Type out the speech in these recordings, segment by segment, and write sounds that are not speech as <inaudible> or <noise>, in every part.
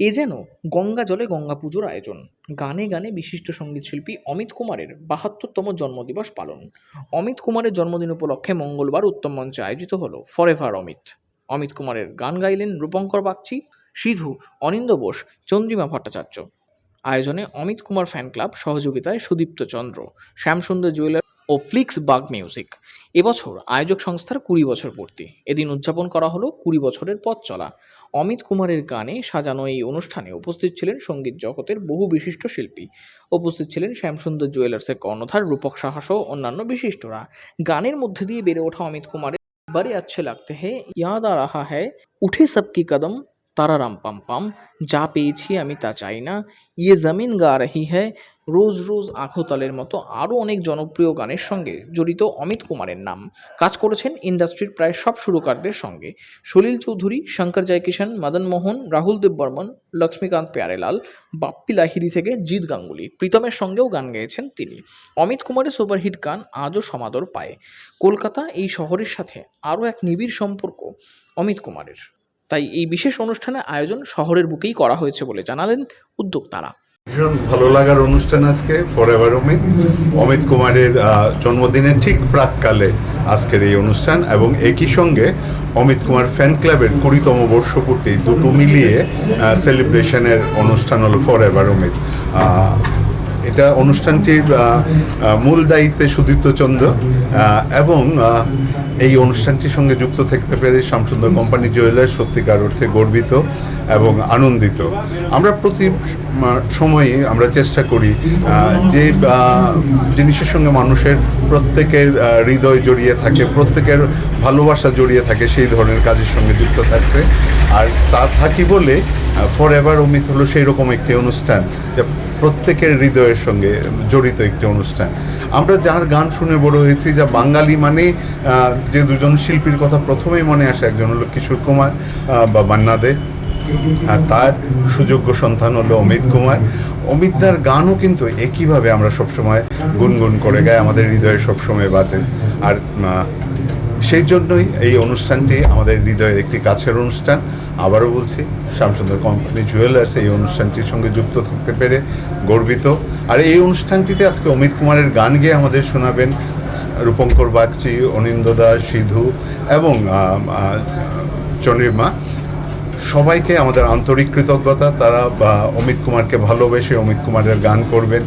এ যেন গঙ্গা জলে গঙ্গা পুজোর আয়োজন। গানে গানে বিশিষ্ট সঙ্গীতশিল্পী অমিত কুমারের বাহাত্তরতম জন্মদিবস পালন। অমিত কুমারের জন্মদিন উপলক্ষে মঙ্গলবার উত্তম মঞ্চে আয়োজিত হলো ফরেভার অমিত। অমিত কুমারের গান গাইলেন রূপঙ্কর বাগচি, সিধু অনিন্দ বোস, চন্দ্রিমা ভট্টাচার্য। আয়োজনে অমিত কুমার ফ্যান ক্লাব সহযোগিতায় সুদীপ্ত চন্দ্র, শ্যামসুন্দর জুয়েলার ও ফ্লিক্স বাগ মিউজিক। এবছর আয়োজক সংস্থার কুড়ি বছর পূর্তি। এদিন উদযাপন করা হলো কুড়ি বছরের পথ চলা। অমিত কুমারের গানে সাজানো এই অনুষ্ঠানে উপস্থিত ছিলেন সংগীত জগতের বহু বিশিষ্ট শিল্পী। উপস্থিত ছিলেন শ্যামসুন্দর জুয়েলার্সের কর্ণধার, রূপক সাহস ও অন্যান্য বিশিষ্টরা। গানের মধ্যে দিয়ে বেড়ে ওঠা অমিত কুমারের বারে আচ্ছে লাগতে হে, ইয়াদ আ রাহা হ্যায় উঠে সবকি কদম তারা রাম পাম পাম, যা পেয়েছি আমি তা চাই না। ইয়ে জমিন গা রহি হ্যায়। রোজ রোজ আঁখো তলের মতো আরও অনেক জনপ্রিয় গানের সঙ্গে জড়িত অমিত কুমারের নাম। কাজ করেছেন ইন্ডাস্ট্রির প্রায় সব সুরকারদের সঙ্গে। সলিল চৌধুরী, শঙ্কর জয়কিষাণ, মদন মোহন, রাহুল দেব বর্মন লক্ষ্মীকান্ত প্যারেলাল, বাপ্পি লাহিরি থেকে জিৎ গাঙ্গুলি, প্রীতমের সঙ্গেও গান গেয়েছেন তিনি। অমিত কুমারের সুপারহিট গান আজও সমাদর পায়। কলকাতা এই শহরের সাথে আরও এক নিবিড় সম্পর্ক অমিত কুমারের। তাই এই বিশেষ অনুষ্ঠানে আয়োজন শহরের বুকেই করা হয়েছে বলে জানালেন উদ্যোক্তারা। ভীষণ ভালো লাগার অনুষ্ঠান আজকে ফর এভার অমিত অমিত কুমারের জন্মদিনের ঠিক প্রাককালে আজকের এই অনুষ্ঠান এবং একই সঙ্গে অমিত কুমার ফ্যান ক্লাবের কুড়িতম বর্ষপূর্তি দুটো মিলিয়ে সেলিব্রেশনের অনুষ্ঠান হলো ফর এভার অমিত এটা অনুষ্ঠানটির মূল দায়িত্বে সুদীপ্ত চন্দ্র এবং এই অনুষ্ঠানটির সঙ্গে যুক্ত থাকতে পেরে শ্যামসুন্দর কোম্পানি জুয়েলার্স সত্যিকার অর্থে গর্বিত এবং আনন্দিত। আমরা প্রতি সময়ে আমরা চেষ্টা করি যে জিনিসের সঙ্গে মানুষের প্রত্যেকের হৃদয় জড়িয়ে থাকে, প্রত্যেকের ভালোবাসা জড়িয়ে থাকে সেই ধরনের কাজের সঙ্গে যুক্ত থাকতে। আর তা থাকি বলে ফর এভার অমিত হলো সেই রকম একটি অনুষ্ঠান প্রত্যেকের হৃদয়ের সঙ্গে জড়িত একটি অনুষ্ঠান। আমরা যার গান শুনে বড় হয়েছি, যা বাঙালি মানে যে দুজন শিল্পীর কথা প্রথমেই মনে আসে, একজন হলো কিশোর কুমার বা মান্না দে। আর তার সুযোগ্য সন্তান হলো অমিত কুমার। অমিতদার গানও কিন্তু একইভাবে আমরা সবসময় গুনগুন করে গাই, আমাদের হৃদয়ে সবসময় বাজে। আর সেই জন্যই এই অনুষ্ঠানটি আমাদের হৃদয়ের একটি কাছের অনুষ্ঠান। আবারও বলছি, শ্যামসুন্দর কোম্পানি জুয়েলার্স এই অনুষ্ঠানটির সঙ্গে যুক্ত থাকতে পেরে গর্বিত। আর এই অনুষ্ঠানটিতে আজকে অমিত কুমারের গান গেয়ে আমাদের শোনাবেন রূপঙ্কর বাগচি অনিন্দ দাস, সিধু এবং চন্দ্রিমা। সবাইকে আমাদের আন্তরিক কৃতজ্ঞতা, তারা বা অমিত কুমারকে ভালোবেসে অমিত কুমারের গান করবেন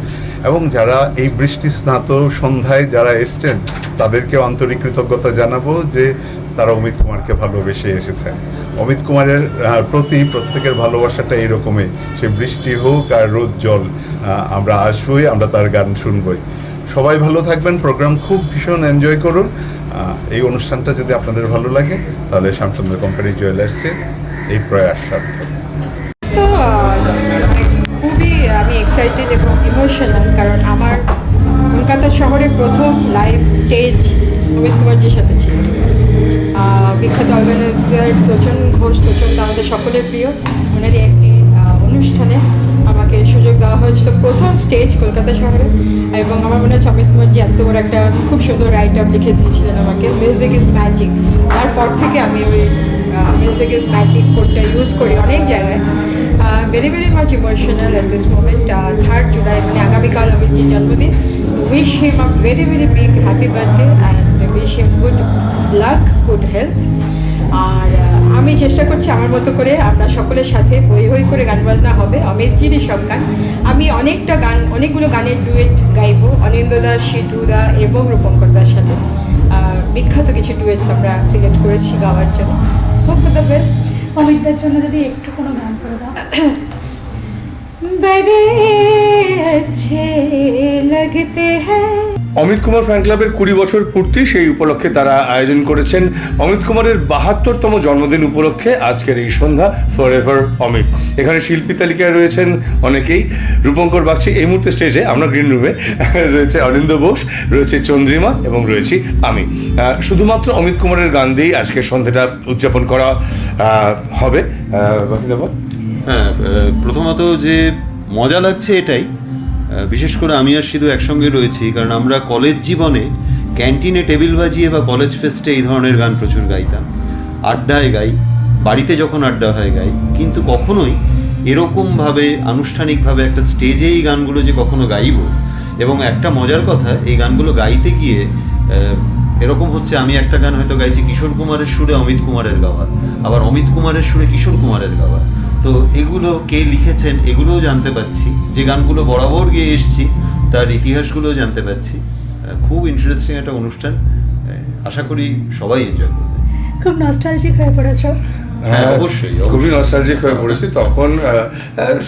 এবং যারা এই বৃষ্টি স্নাত সন্ধ্যায় যারা এসছেন, তাদেরকেও আন্তরিক কৃতজ্ঞতা জানাব যে তারা অমিত কুমারকে ভালোবেসে এসেছেন অমিত কুমারের প্রতি প্রত্যেকের ভালোবাসাটা এরকমই সে বৃষ্টি হোক আর রোদ, জল আমরা আসবই, আমরা তার গান শুনবই। সবাই ভালো থাকবেন, প্রোগ্রাম খুব ভীষণ এনজয় করুন। এই অনুষ্ঠানটা যদি আপনাদের ভালো লাগে, তাহলে শ্যামসুন্দর কোম্পানি জুয়েলার্সে এই প্রয়াস সার্থক। খুবই আমি এক্সাইটেড কারণ আমার কলকাতা শহরে প্রথম লাইভ স্টেজ অমিত কুমারজির সাথে ছিল। বিখ্যাত অর্গানাইজার তোচন ঘোষ, তোচন আমাদের সকলের প্রিয়। ওনারই একটি অনুষ্ঠানে আমাকে সুযোগ দেওয়া হয়েছিল প্রথম স্টেজ কলকাতা শহরে। এবং আমার মনে হচ্ছে অমিত কুমারজি এত বড় একটা খুব সুন্দর রাইট আপ লিখে দিয়েছিলেন আমাকে। মিউজিক ইজ ম্যাজিক তারপর থেকে আমি ওই মিউজিক ইজ ম্যাজিক কোডটা ইউজ করি অনেক জায়গায়। Very very much emotional at this moment third July মানে আগামীকাল অমিতজির জন্মদিন। Wish him a very very big happy birthday and wish him good luck good health আর আহ, আমি চেষ্টা করছি আমার মতো করে আপনার সকলের সাথে হই হই করে গান বাজনা হবে অমিতজিরই সব গান আমি অনেকটা গান অনেকগুলো গানের ডুয়েট গাইবো অনিন্দ দাস সিধু দা এবং রূপঙ্কর দার সাথে আহ, বিখ্যাত কিছু ডুয়েটস আমরা সিলেক্ট করেছি গাওয়ার জন্য সো ফর দ্য বেস্ট অমিতদার জন্য যদি একটু কোনো গান করে দাও <clears throat> बड़े अच्छे लगते हैं অমিত কুমার ফ্যান ক্লাবের কুড়ি বছর পূর্তি, সেই উপলক্ষে তারা আয়োজন করেছেন অমিত কুমারের বাহাত্তরতম জন্মদিন উপলক্ষে আজকের এই সন্ধ্যা ফর এভার অমিত। এখানে শিল্পী তালিকায় রয়েছেন অনেকেই। রূপঙ্কর বাগচি, এই মুহূর্তে স্টেজে আমরা গ্রিন রুমে রয়েছে অনিন্দ বোস, রয়েছে চন্দ্রিমা এবং রয়েছি আমি। শুধুমাত্র অমিত কুমারের গান দিয়েই আজকের সন্ধ্যাটা উদযাপন করা হবে? হ্যাঁ প্রথমত যে মজা লাগছে এটাই বিশেষ করে আমি আর সিধু একসঙ্গে রয়েছি, কারণ আমরা কলেজ জীবনে ক্যান্টিনে টেবিল বাজিয়ে বা কলেজ ফেস্টে এই ধরনের গান প্রচুর গাইতাম। আড্ডায় গাই, বাড়িতে যখন আড্ডা হয় গাই, কিন্তু কখনোই এরকমভাবে আনুষ্ঠানিকভাবে একটা স্টেজে এই গানগুলো যে কখনো গাইব, এবং একটা মজার কথা, এই গানগুলো গাইতে গিয়ে এরকম হচ্ছে, আমি একটা গান হয়তো গাইছি কিশোর কুমারের সুরে অমিত কুমারের গাওয়া আবার অমিত কুমারের সুরে কিশোর কুমারের গাওয়া তো এগুলো কে লিখেছেন, এগুলোও জানতে পাচ্ছি যে গানগুলো বরাবর গিয়ে এসছি, তার ইতিহাসগুলোও জানতে পাচ্ছি খুব ইন্টারেস্টিং একটা অনুষ্ঠান। আশা করি সবাই এনজয় করবে। খুব নস্টালজিক হয়ে পড়েছো। হ্যাঁ, অবশ্যই, অবশ্যই। খুবই নস্টালজিক হয়ে পড়েছি। তখন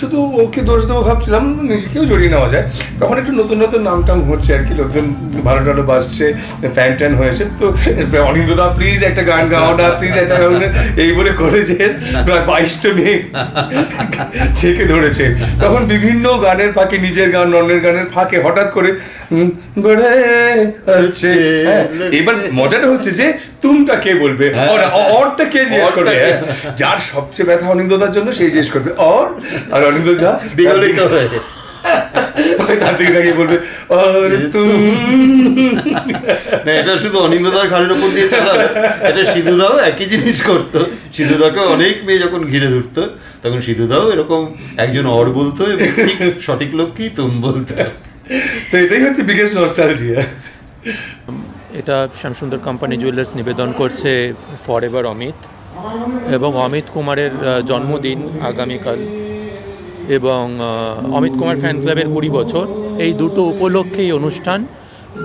শুধু ওকে দোষ দেবো ভাবছিলাম নিজেকেও জড়িয়ে নেওয়া যায়। তখন একটু নতুন নতুন নাম টাম হচ্ছে আর কি লোকজন ভালো টালো বাজছে ফ্যান ট্যান হয়েছে। তো অনিন্দদা প্লিজ একটা গান গাও না প্লিজ একটা গান এই বলে করেছে প্রায় বাইশটা মেয়ে ছেকে ধরেছে। তখন বিভিন্ন গানের ফাঁকে নিজের গান অন্যের গানের ফাঁকে হঠাৎ করে গড়ে। হ্যাঁ, এবার মজাটা হচ্ছে যে তুমটা কে বলবে? অরটা কে জিজ্ঞেস করবে? হ্যাঁ? যার সবচেয়ে ব্যথা অনিন্দদার জন্য সেই জিজ্ঞেস করবে অর? আর অনিন্দদা বিগলিত হয়ে। তার দিকে তাকিয়ে বলবে অর তুম। না এটা শুধু অনিন্দদার ঘাড়ের উপর দিয়ে চালাবে এটা সিধুদাও একই জিনিস করতো। সিধুদাকে অনেক মেয়ে যখন ঘিরে ধরতো তখন সিধুদাও এরকম একজন অর বলতো এবং ঠিক সঠিক লোককেই তুম বলতো। তো এটাই হচ্ছে বিগেস্ট নস্টালজিয়া এটা শ্যামসুন্দর কোম্পানি জুয়েলার্স নিবেদন করছে ফর এভার অমিত এবং অমিত কুমারের জন্মদিন আগামীকাল। এবং অমিত কুমার ফ্যান ক্লাবের কুড়ি বছর। এই দুটো উপলক্ষে এই অনুষ্ঠান,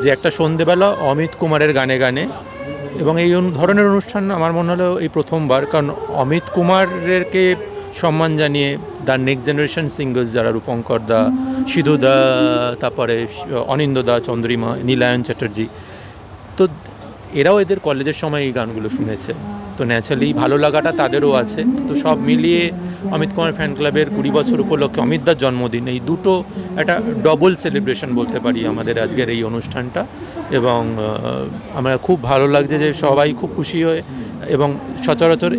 যে একটা সন্ধেবেলা অমিত কুমারের গানে গানে। এবং এই ধরনের অনুষ্ঠান আমার মনে হলো এই প্রথমবার, কারণ অমিত কুমারেরকে সম্মান জানিয়ে দ্য নেক্সট জেনারেশন সিঙ্গার্স যারা রূপঙ্কর দা, সিধু দা, তারপরে অনিন্দ দা, চন্দ্রিমা, নীলায়ন চ্যাটার্জি। তো এরাও এদের কলেজের সময় এই গানগুলো শুনেছে। তো ন্যাচারালি ভালো লাগাটা তাদেরও আছে। তো সব মিলিয়ে অমিত কুমার ফ্যান ক্লাবের কুড়ি বছর উপলক্ষে অমিতদার জন্মদিন, এই দুটো একটা ডবল সেলিব্রেশন বলতে পারি আমাদের আজকের এই অনুষ্ঠানটা। এবং আমরা খুব ভালো লাগছে যে সবাই খুব খুশি হয়ে এবং সচরাচর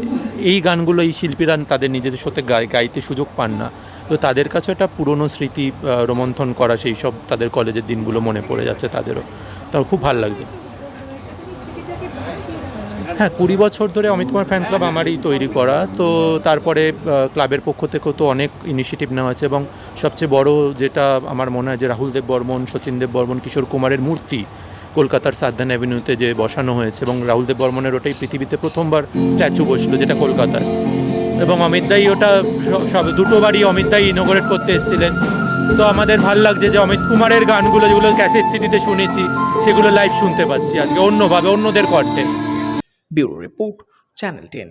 এই গানগুলো এই শিল্পীরা তাদের নিজেদের সাথে গাই গাইতে সুযোগ পান না। তো তাদের কাছে একটা পুরনো স্মৃতি রোমন্থন করা সেই সব তাদের কলেজের দিনগুলো মনে পড়ে যাচ্ছে তাদেরও। তো খুব ভালো লাগছে। হ্যাঁ কুড়ি বছর ধরে অমিত কুমার ফ্যান ক্লাব আমারই তৈরি করা। তো তারপরে ক্লাবের পক্ষ থেকেও তো অনেক ইনিশিয়েটিভ নেওয়া হয়েছে এবং সবচেয়ে বড় যেটা আমার মনে হয় যে রাহুল দেব বর্মন, সচিন দেব বর্মন, কিশোর কুমারের মূর্তি কলকাতার সাদ্দান অ্যাভিনিউতে যে বসানো হয়েছে এবং রাহুল দেব বর্মনের ওটাই পৃথিবীতে প্রথমবার স্ট্যাচু বসল, যেটা কলকাতায় এবং অমিত দাই ওটা সব, দুটো বাড়ি অমিত দাই ইনোগ্রেট করতে এসেছিলেন। তো আমাদের ভালো লাগছে যে অমিত কুমারের গানগুলো, যেগুলো ক্যাসেট সিটিতে শুনেছি, সেগুলো লাইভ শুনতে পাচ্ছি আজকে অন্যভাবে, অন্যদের কণ্ঠে ব্যুরো রিপোর্ট, চ্যানেল টেন।